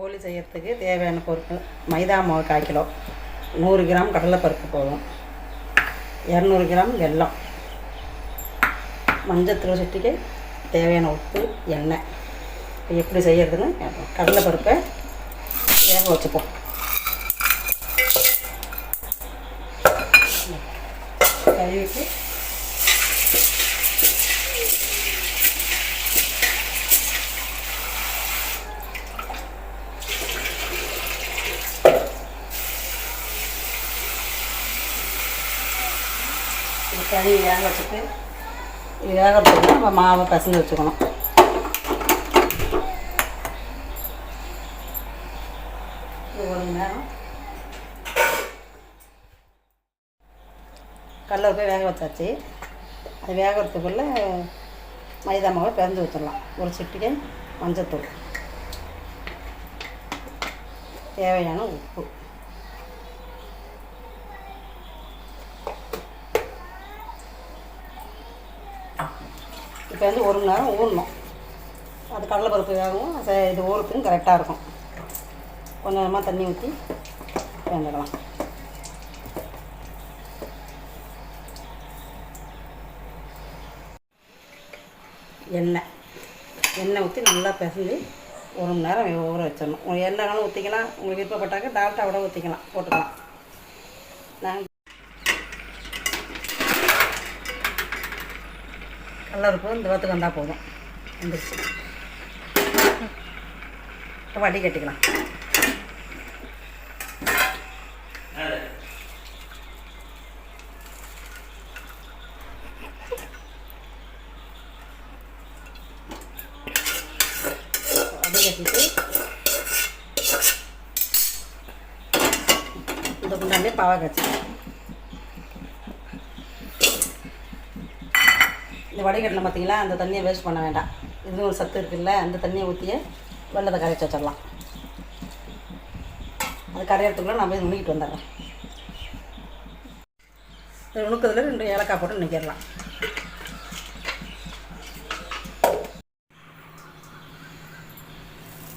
போலி செய்யறதுக்கு தேவையான பொருட்கள் மைதா மாவு கால் கிலோ நூறு கிராம் கடலைப்பருப்பு போதும். இரநூறு கிராம் வெல்லம். மஞ்சத்தூள் சுட்டிக்கு தேவையான உப்பு எண்ணெய். இப்போ எப்படி செய்யறதுன்னு கடலைப்பருப்பை வேக வச்சுப்போம். கழுவிட்டு தண்ணி வேக வச்சுட்டு இது வேகிறதுக்கு நம்ம மாவை பசங்க வச்சுக்கணும். ஒரு மணி நேரம். கடலை போய் வேக வச்சாச்சு. அது வேகிறதுக்குள்ளே மைதா மாவை பிறந்து வச்சிடலாம். ஒரு சிட்டிகை மஞ்சத்தூள். தேவையான உப்பு. இப்போ வந்து ஒரு மணி நேரம் ஊறணும். அது கடலைப்பருப்பு வேகவும் இது ஊறுறதுக்கும் கரெக்டாக இருக்கும். கொஞ்சம் கொஞ்சமாக தண்ணி ஊற்றி வேந்துக்கலாம் எண்ணெய். எண்ணெய் ஊற்றி நல்லா பிசைஞ்சு ஒரு மணி நேரம் ஊற வச்சிடணும். உங்களுக்கு எண்ணெய்னாலும் ஊற்றிக்கலாம் உங்களுக்கு விருப்பப்பட்டாக்க டால்டா கூட ஊற்றிக்கலாம் போட்டுக்கலாம். நாங்கள் கடலப்பருப்பு இந்த வத்துக்கு வந்தால் போதும். வந்துருச்சு. இப்போ வடி கட்டிக்கலாம். வடி கட்டிட்டு இந்த குண்டாண்டே பாவை காய்ச்சி இந்த வடிகட்டில் பார்த்திங்களா அந்த தண்ணியை வேஸ்ட் பண்ண வேண்டாம். இது ஒரு சத்து இருக்குல்ல அந்த தண்ணியை ஊற்றியே வெள்ளத்தை கரைச்சி வச்சிடலாம். அது கரையிறதுக்குள்ளே நான் போய் நுணுக்கிட்டு வந்துடுறேன். நுணுக்கிறதுல ரெண்டு ஏலக்காய் போட்டு நுணுக்கிடலாம்.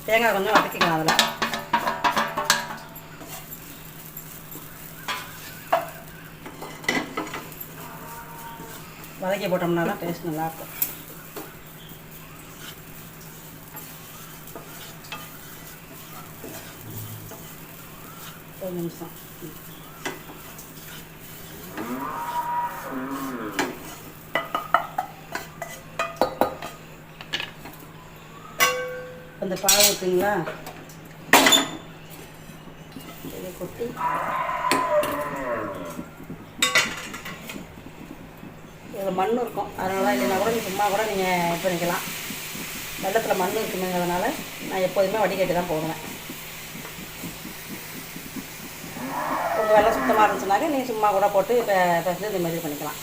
தேங்காய் கொஞ்சம் வதக்கிக்கலாம் அதில். வதக்கி போட்டோம்னா தான் டேஸ்ட் நல்லாயிருக்கும். ஒரு நிமிஷம். அந்த பால் ஊற்றுங்களா இதை கொட்டி இதில் மண் இருக்கும். அதனால் இல்லைன்னா கூட நீங்கள் சும்மா கூட நீங்கள் இது பண்ணிக்கலாம். வெள்ளத்தில் மண் இருக்குங்கிறதுனால நான் எப்போதுமே வடிகட்டி தான் போடுவேன். உங்கள் வெள்ளம் சுத்தமாக இருந்துச்சுனாக்க நீங்கள் சும்மா கூட போட்டு இப்போ ஃபஸ்ட்டு இந்த மாதிரி பண்ணிக்கலாம்.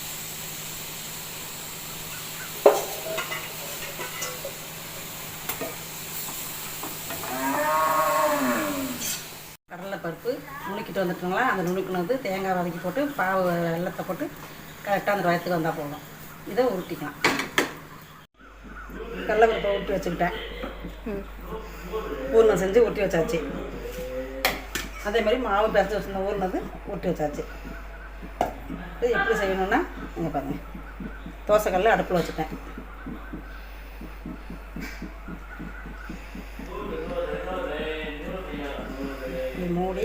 கடலைப்பருப்பு நுணுக்கிட்டு வந்துட்டுங்களா? அந்த நுணுக்குனது தேங்காய் வதக்கி போட்டு பாவு வெள்ளத்தை போட்டு கரெக்டாக அந்த வயத்துக்கு வந்தால் போதும். இதை உருட்டிக்கலாம். கடலைப்பருப்பை உருட்டி வச்சுக்கிட்டேன். ஊர்ணம் செஞ்சு உருட்டி வச்சாச்சு. அதே மாதிரி மாவு பிறச்சி வச்சுருந்த ஊர்னது உருட்டி வச்சாச்சு. இது எப்படி செய்யணும்னா இங்கே பாருங்கள் தோசைக்கல்ல அடுப்பில் வச்சுட்டேன். மூடி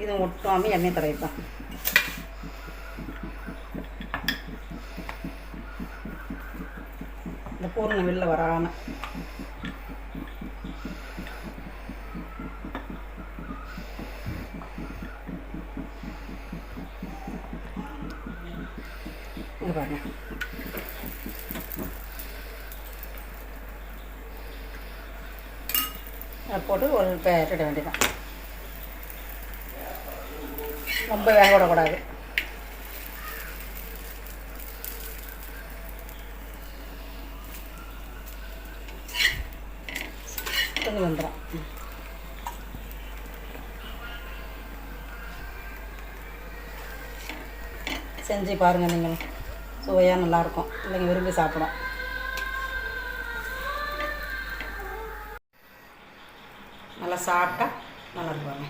இப்படி மூடி இது ஒட்டாமல் எண்ணெய் தடவிப்பேன் இந்த பூர்ணம் வெளில வராமல் இங்க பாருங்க அதை போட்டு ஒரு பேரிட வேண்டியதான் ரொம்ப வேக விடக்கூடாது. கொஞ்சம் வந்துடும் செஞ்சு பாருங்கள் நீங்கள் சுவையாக நல்லாயிருக்கும். இல்லைங்க விரும்பி சாப்பிடும். நல்லா சாப்பிட்டா நல்லா இருப்பாங்க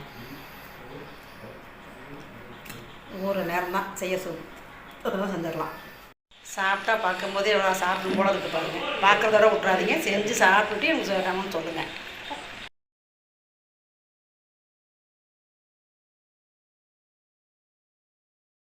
ஒரு நேரம் தான் செய்ய சொல். அதெல்லாம் செஞ்சிடலாம். சாப்பிட்டா பார்க்கும்போதே எவ்வளோ சாப்பிடும் போல இருக்கு பாருங்கள் பார்க்குறதோட விட்றாதீங்க செஞ்சு சாப்பிட்டுட்டு எனக்கு கமெண்ட் சொல்லுங்கள்